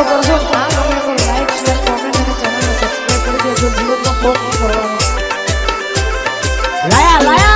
Follow કરજો. આ ગમે તો લાઈક શેર કોમેન્ટ અને ચેનલને સબસ્ક્રાઇબ કરી દેજો વિડીયોમાં ફોન કરવાનો લાયા લાયા.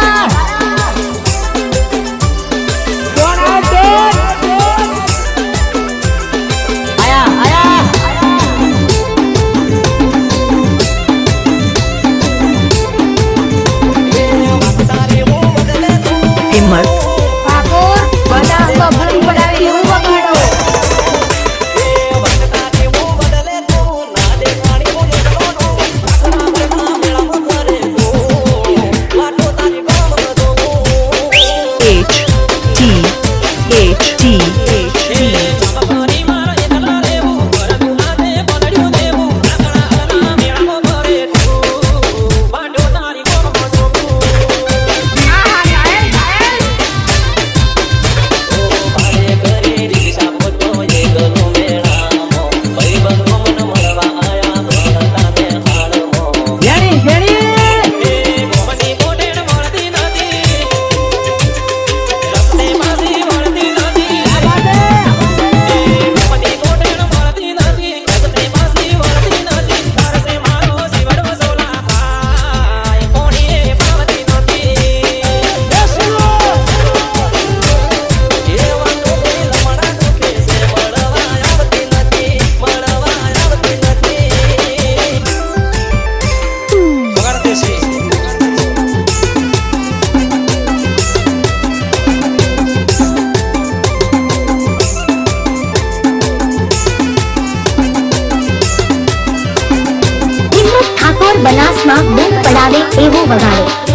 બનાસમાં બૂમ પડાવે એવો વગાડો.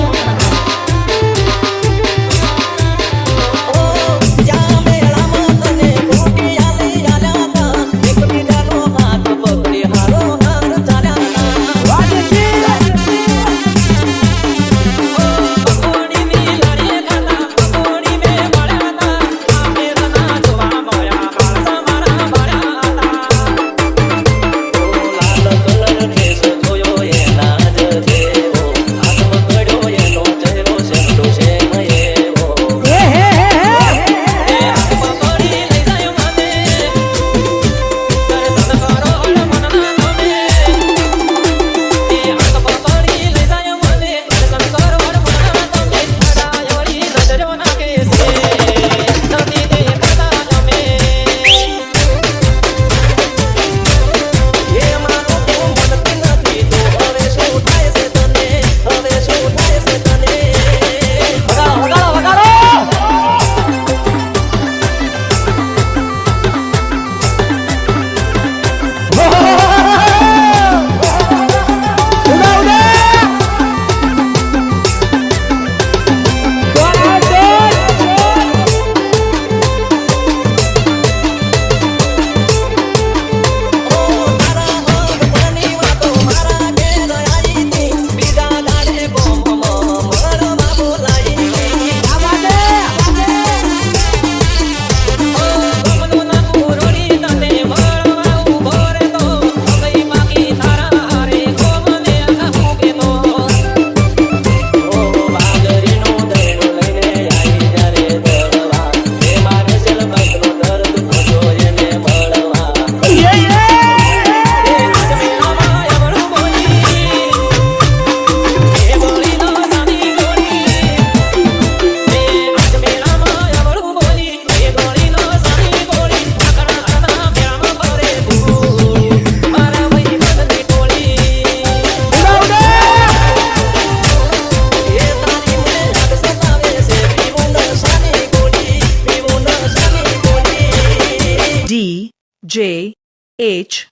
J H